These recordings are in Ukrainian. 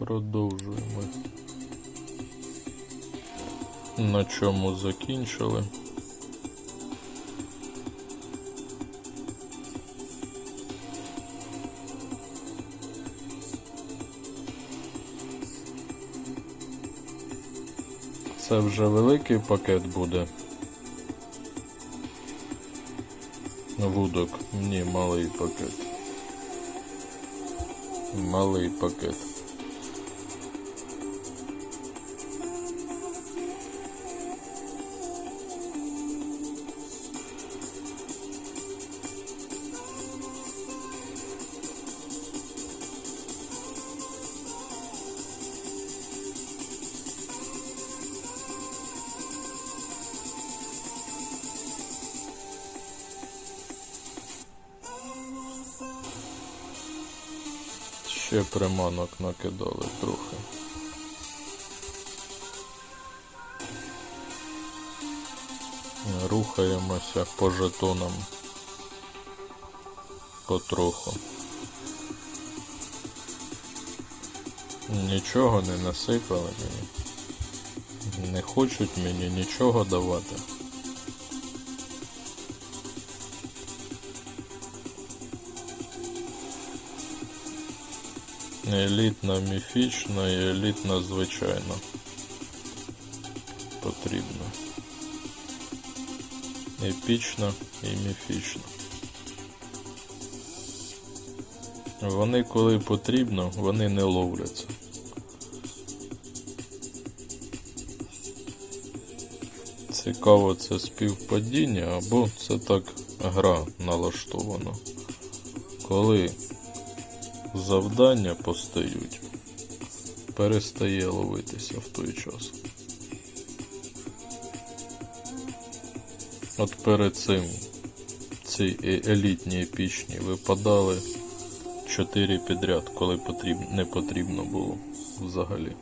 Продовжуємо. На чому закінчили. Це вже великий пакет буде. Вудок. Ні, малий пакет. Малий пакет. Ще приманок накидали трохи. Рухаємося по жетонам. Потроху. Нічого не насипали мені. Не хочуть мені нічого давати. Елітна міфічна і елітна звичайна. Потрібно. Епічна і міфічна. Вони коли потрібно, вони не ловляться. Цікаво це співпадіння або це так гра налаштована. Коли завдання постають, перестає ловитися в той час. От перед цим ці е- елітні епічні випадали 4 підряд, коли потріб... не потрібно було взагалі.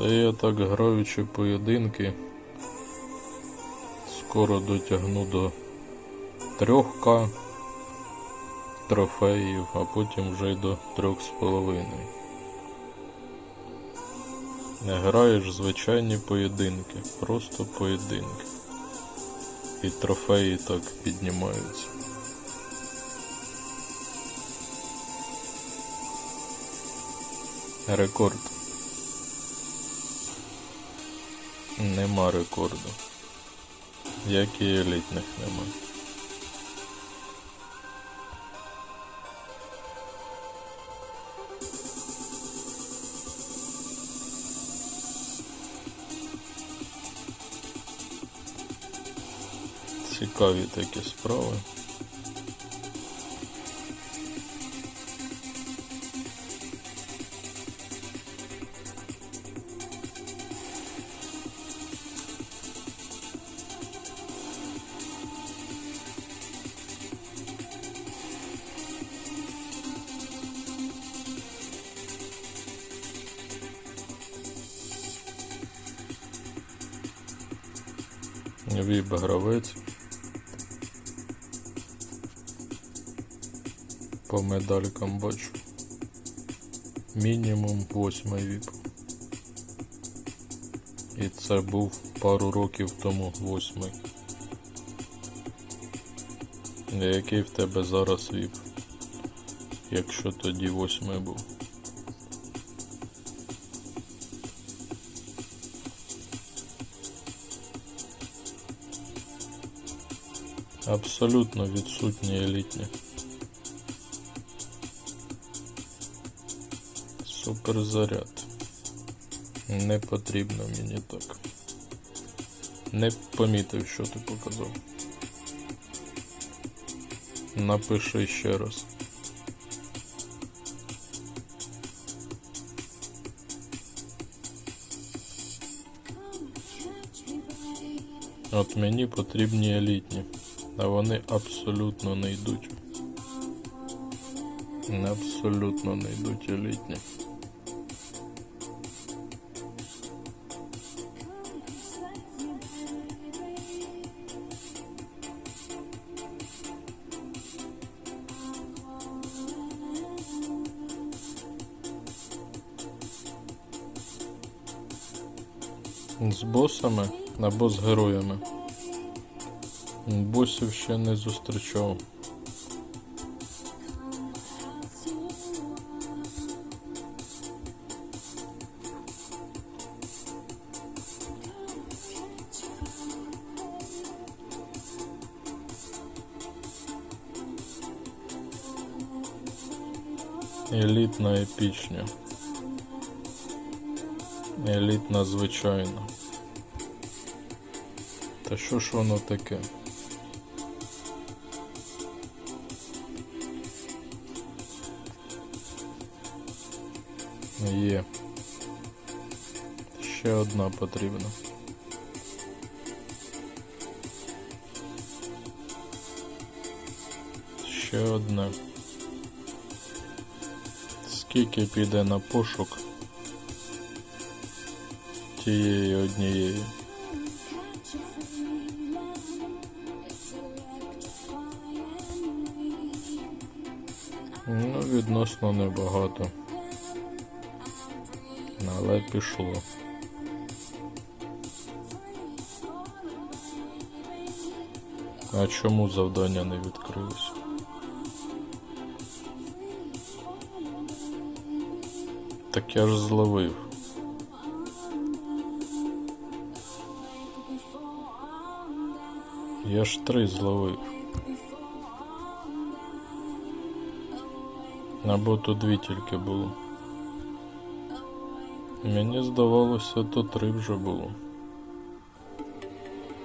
Це я так граючи поєдинки. Скоро дотягну до 3К трофеїв, а потім вже й до 3,5. Не граєш звичайні поєдинки, просто поєдинки. І трофеї так піднімаються. Рекорд. Нема рекорду. Як і елітних нема. Цікаві такі справи. Віб гравець. По медалькам бачу. Мінімум восьмий віп. І це був пару років тому восьмий. Який в тебе зараз віп? Якщо тоді восьмий був. Абсолютно відсутні елітні. Суперзаряд. Не потрібно мені так. Не помітив, що ти показав. Напиши ще раз. От мені потрібні елітні, а вони абсолютно не йдуть. Абсолютно не йдуть елітні. З босами або з героями. Босів ще не зустрічав. Елітна епічня. Елітна звичайна. Та що ж воно таке? Є. Ще одна потрібна. Ще одна. Скільки піде на пошук тієї однієї? Ну, відносно небагато. Але пішло. А чому завдання не відкрилось? Так я ж зловив. Я ж три зловив. Або то дві тільки було. Мені здавалося, то три вже було.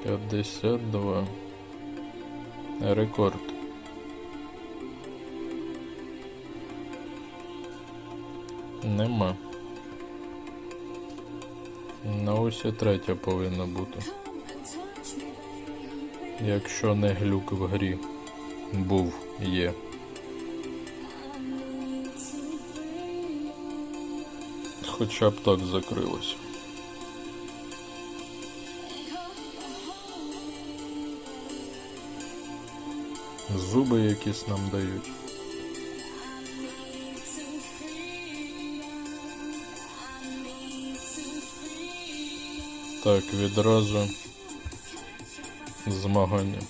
52. Рекорд. Нема. На ось і третя повинна бути. Якщо не глюк в грі. Був, є. Хоча б так закрилося. Зуби якісь нам дають. Так, відразу змагання.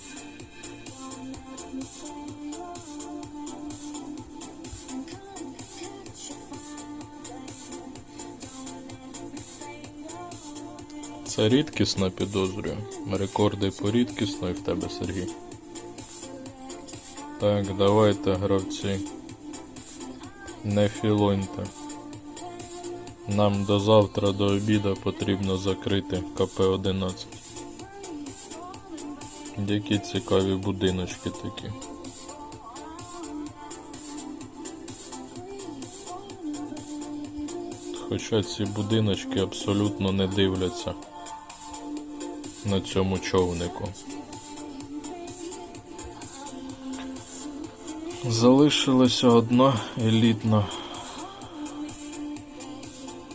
Це рідкісно підозрюю. Рекорди по рідкісно і в тебе, Сергій. Так, давайте, гравці. Не філоньте. Нам до завтра до обіда потрібно закрити КП-11. Які цікаві будиночки такі. Хоча ці будиночки абсолютно не дивляться на цьому човнику. Залишилася одна елітна.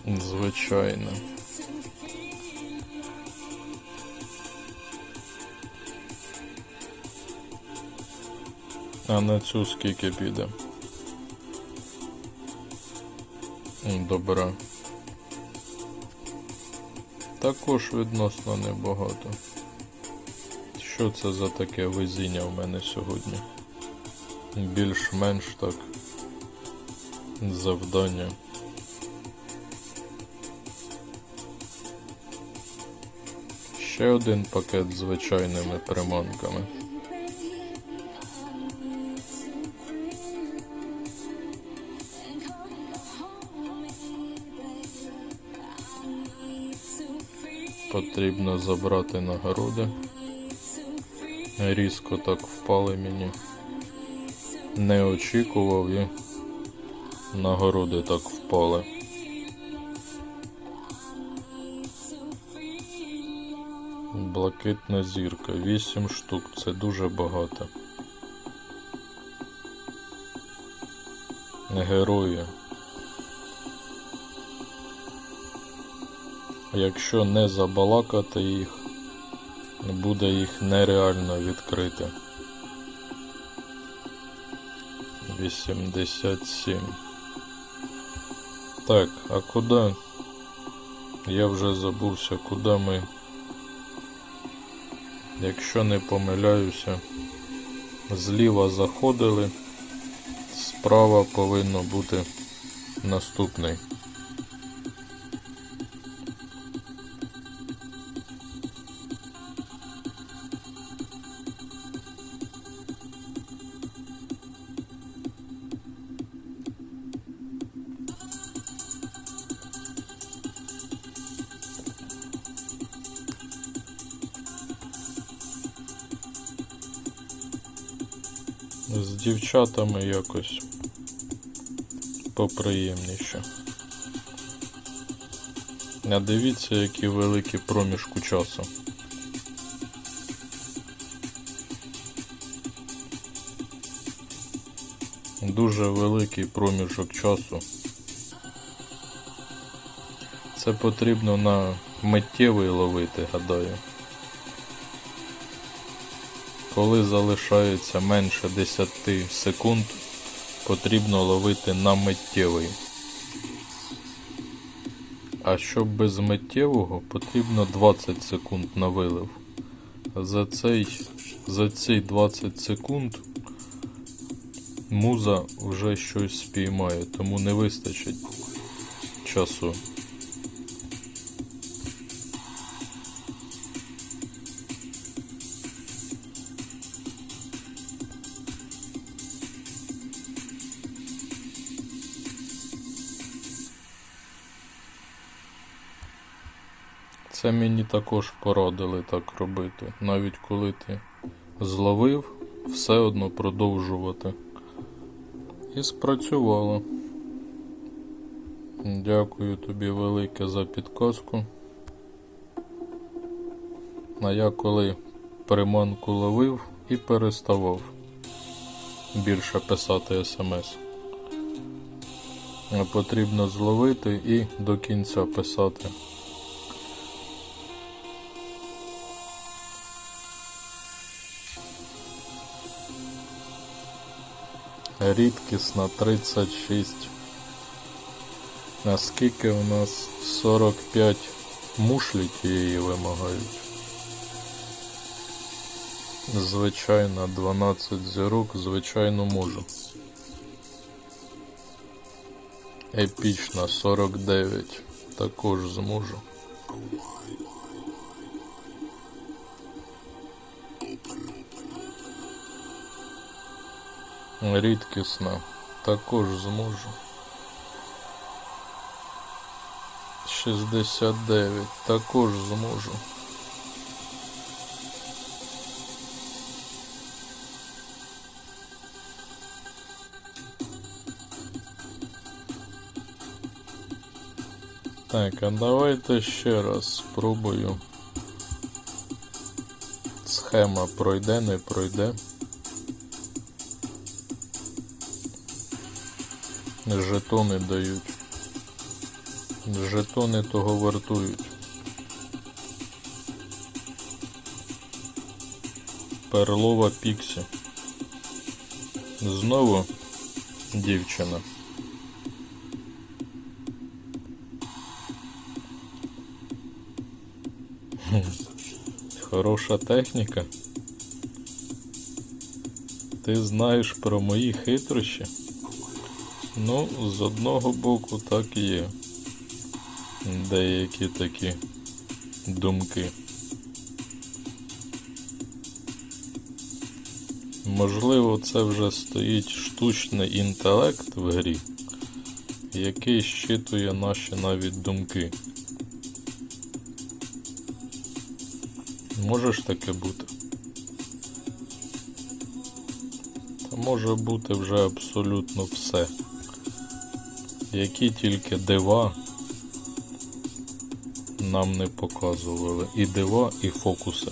Звичайно. А на цю скільки піде? Добре. Також відносно небагато. Що це за таке везіння в мене сьогодні? Більш-менш так. Завдання. Ще один пакет з звичайними приманками. Потрібно забрати нагороди. Різко так впали мені. Не очікував і нагороди так впали. Блакитна зірка. 8 штук. Це дуже багато. Герої. Якщо не забалакати їх, буде їх нереально відкрити. 87. Так, а куди Я вже забувся, куди ми. Якщо не помиляюся, зліва заходили, справа повинно бути наступний. Дівчатами якось поприємніше. А дивіться, які великі проміжку часу. Дуже великий проміжок часу. Це потрібно на миттєвий ловити, гадаю. Коли залишається менше 10 секунд, потрібно ловити на миттєвий. А щоб без миттєвого, потрібно 20 секунд на вилив. За цей, за ці 20 секунд муза вже щось спіймає, тому не вистачить часу. Це мені також порадили так робити. Навіть коли ти зловив, все одно продовжувати. І спрацювало. Дякую тобі велике за підказку. А я коли приманку ловив і переставав більше писати смс. Потрібно зловити і до кінця писати. Рідкісна 36. А скільки у нас 45 мушлі тієї вимагають? Звичайно, 12 зірок, звичайно можу. Епічна 49. Також зможу. Рідкісна. Також зможу. 69. Також зможу. Так, а давайте ще раз спробую. Схема пройде, не пройде. Жетони дають. Жетони того вартують. Перлова Піксі. Знову дівчина. Хороша техніка. Ти знаєш про мої хитрощі? Ну, з одного боку так і є. Деякі такі думки. Можливо, це вже стоїть штучний інтелект в грі, який щитує наші навіть думки. Може ж таке бути? Та може бути вже абсолютно все. Які тільки дива нам не показували. І дива, і фокуси.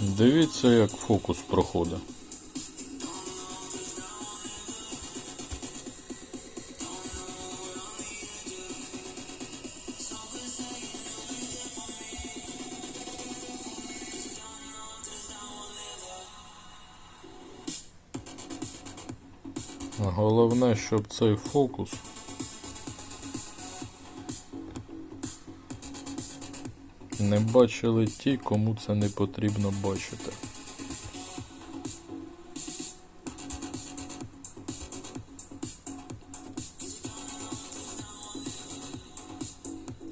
Дивіться, як фокус проходить. Щоб цей фокус не бачили ті, кому це не потрібно бачити.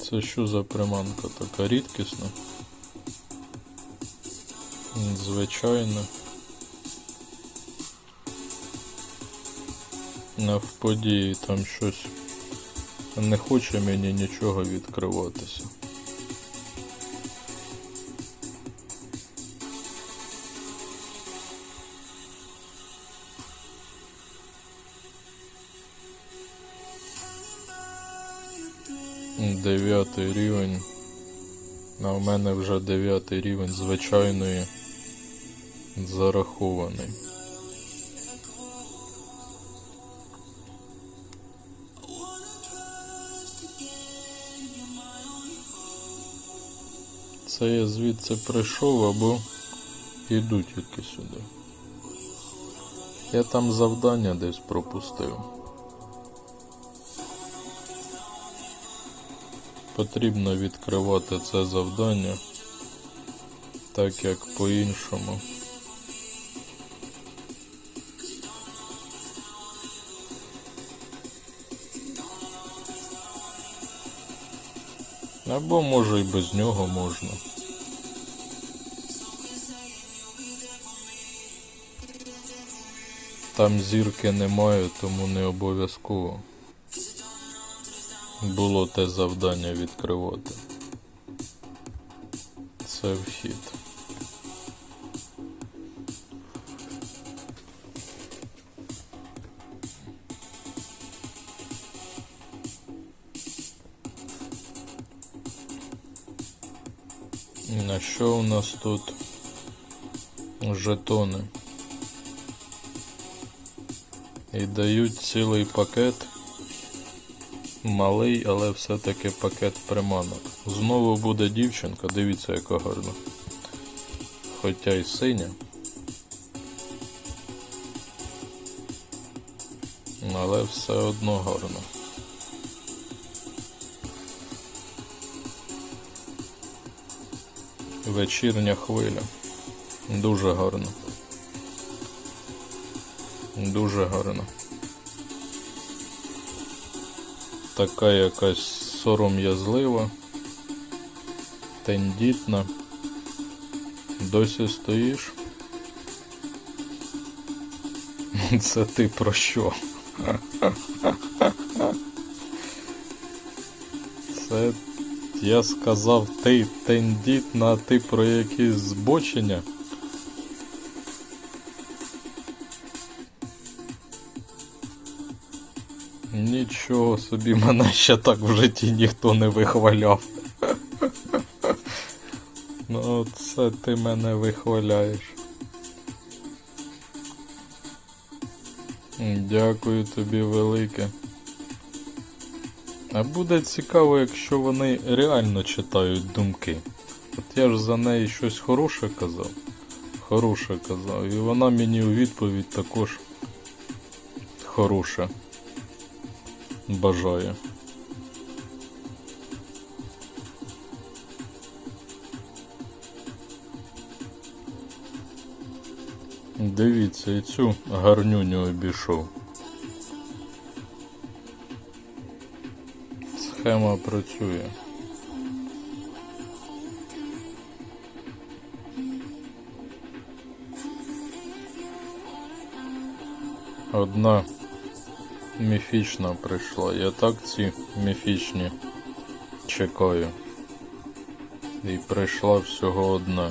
Це що за приманка така рідкісна? Звичайно. В події там щось не хоче мені нічого відкриватися. Дев'ятий рівень. А в мене вже дев'ятий рівень звичайної зарахований. Це я звідси прийшов або йду тільки сюди. Я там завдання десь пропустив. Потрібно відкривати це завдання, так як по-іншому. Або може і без нього можна. Там зірки немає, тому не обов'язково було те завдання відкривати. Це вхід. На що у нас тут жетони? І дають цілий пакет. Малий, але все-таки пакет приманок. Знову буде дівчинка, дивіться, яка гарна. Хоча й синя. Але все одно гарно. Вечірня хвиля. Дуже гарно. Дуже гарно. Така якась сором'язлива, тендітна. Досі стоїш. Це ти про що? Це я сказав ти тендітна, а ти про якісь збочення. Нічого собі мене ще так в житті ніхто не вихваляв. Ну, це ти мене вихваляєш. Дякую тобі велике. А буде цікаво, якщо вони реально читають думки. От я ж за неї щось хороше казав. Хороше казав. І вона мені у відповідь також хороше бажаю. Дивіться, і цю гарнюню обійшов. Схема працює. Одна міфічна прийшла. Я так ці міфічні чекаю. І прийшла всього одна.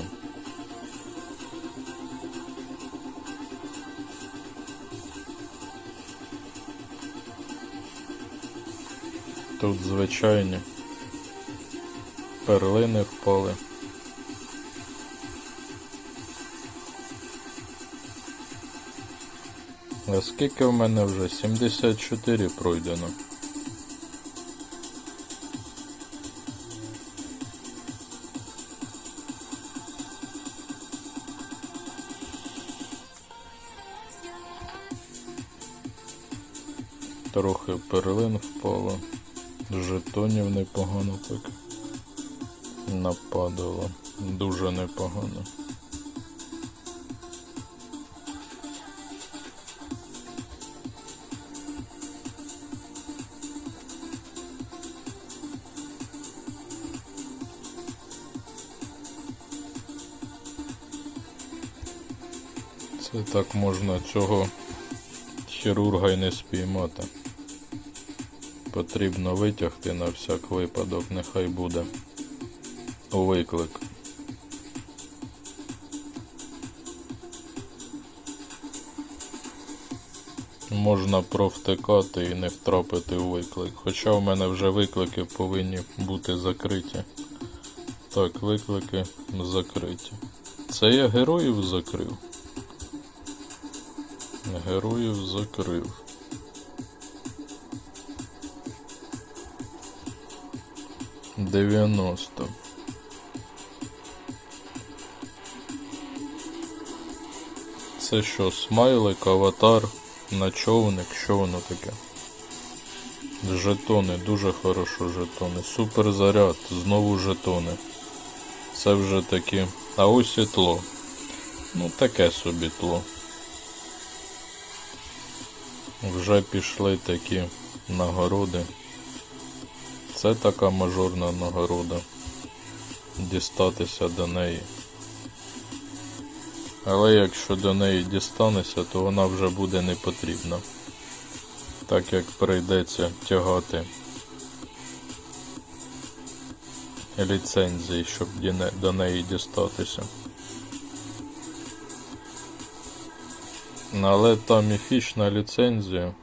Тут звичайні перлини впали. А скільки в мене вже? 74 пройдено. Трохи перлин впало. Жетонів непогано так нападало. Дуже непогано. Так можна цього хірурга й не спіймати. Потрібно витягти на всяк випадок, нехай буде виклик. Можна провтикати і не втрапити у виклик. Хоча в мене вже виклики повинні бути закриті. Так, виклики закриті. Це я героїв закрив. Героїв закрив. Дев'яносто. Це що, смайлик, аватар, начовник, що воно таке? Жетони, дуже хорошо жетони. Супер заряд, знову жетони. Це вже такі. А ось і тло. Ну таке собі тло. Вже пішли такі нагороди. Це така мажорна нагорода. Дістатися до неї. Але якщо до неї дістанешся, то вона вже буде не потрібна. Так як прийдеться тягати ліцензії, щоб до неї дістатися. Але та міфічна ліцензія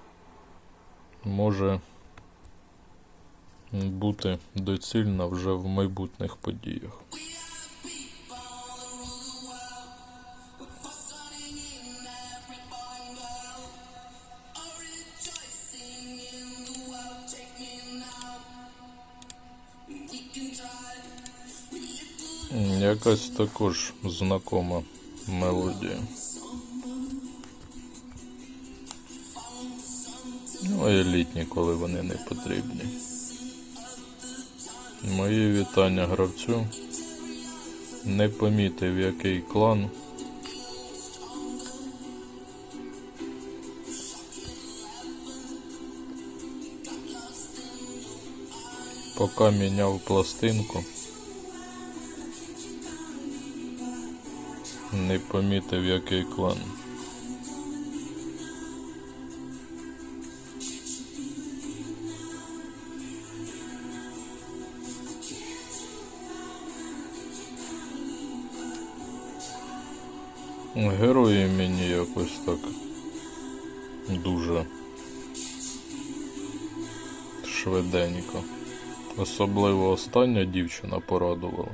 може бути доцільна вже в майбутніх подіях. Якась також знакома мелодія. Ну, елітні, коли вони не потрібні. Мої вітання гравцю. Не помітив, який клан. Поки міняв пластинку. Не помітив, який клан. Герої мені якось так дуже швиденько. Особливо остання дівчина порадувала.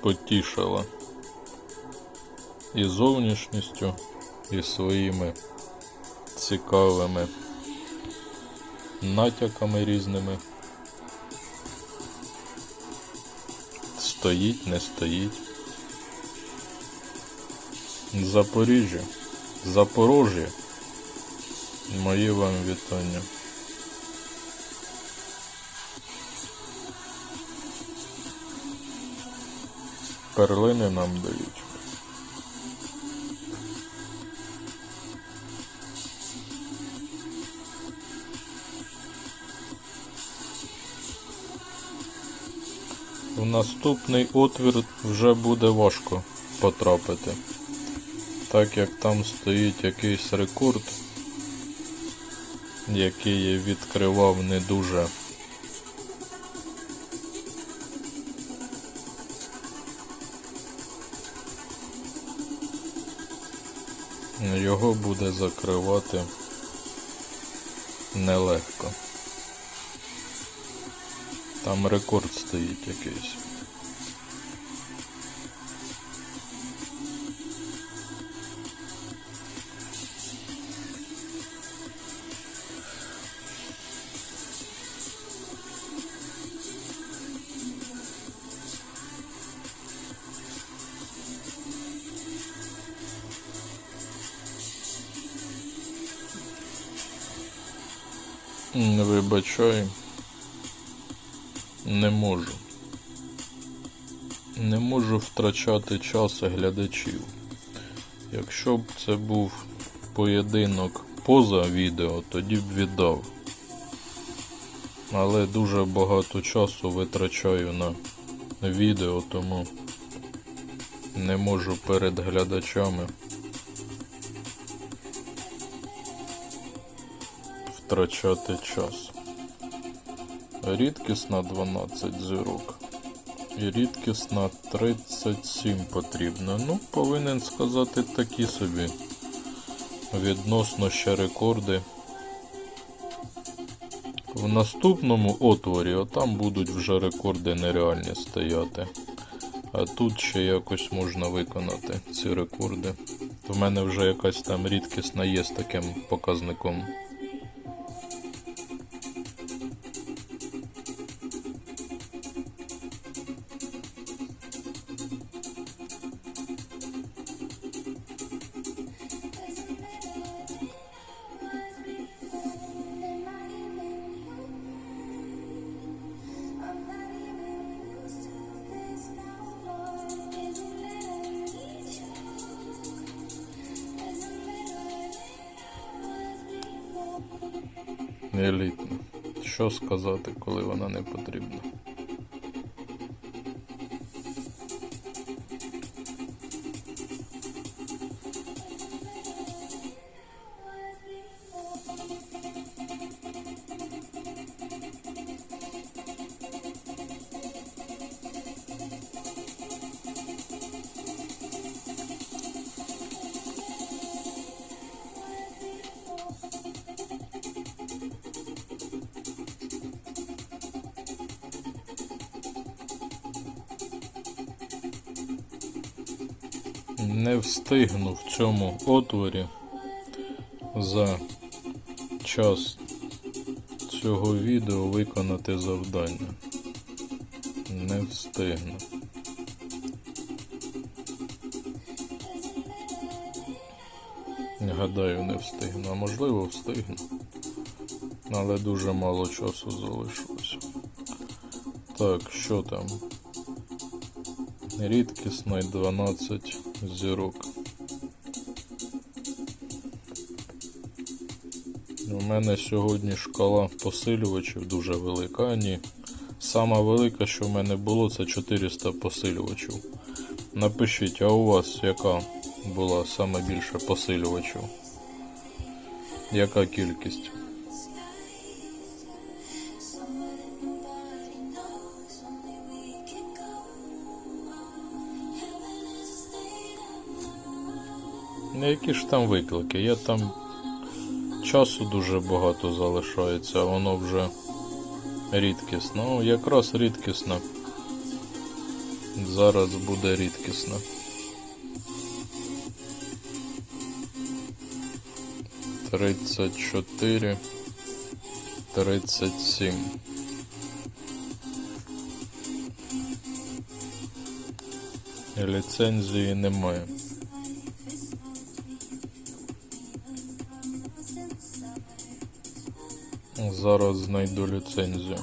Потішила і зовнішністю, і своїми цікавими натяками різними. Стоїть, не стоїть. Запоріжжя, Запорожжя. Мої вам вітання. Перлини нам дають. Наступний отвір вже буде важко потрапити, так як там стоїть якийсь рекорд, який я відкривав не дуже. Його буде закривати нелегко. Там рекорд стоїть якийсь. Не вибачаю. Не можу. Не можу втрачати час глядачів. Якщо б це був поєдинок поза відео, тоді б віддав. Але дуже багато часу витрачаю на відео, тому не можу перед глядачами втрачати час. Рідкісна 12 зірок. І рідкісна 37 потрібно. Ну, повинен сказати такі собі. Відносно ще рекорди. В наступному отворі отам будуть вже рекорди нереальні стояти. А тут ще якось можна виконати ці рекорди. В мене вже якась там рідкісна є з таким показником. Елітна. Що сказати, коли вона не потрібна? Не встигну в цьому отворі за час цього відео виконати завдання. Не встигну. Гадаю, не встигну, а можливо встигну. Але дуже мало часу залишилось. Так, що там? Рідкісний 12 зірок. У мене сьогодні шкала посилювачів дуже велика. Ні. Сама велика, що в мене було, це 400 посилювачів. Напишіть, а у вас яка була саме більше посилювачів? Яка кількість? Ну, Які ж там виклики? Я там часу дуже багато залишається, воно вже рідкісно. О, якраз рідкісно. Зараз буде рідкісно. Тридцять чотири. Тридцять сім. Ліцензії немає. Зараз знайду ліцензію.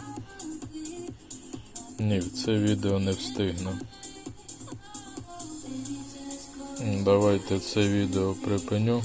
Ні, в це відео не встигну. Давайте це відео припиню.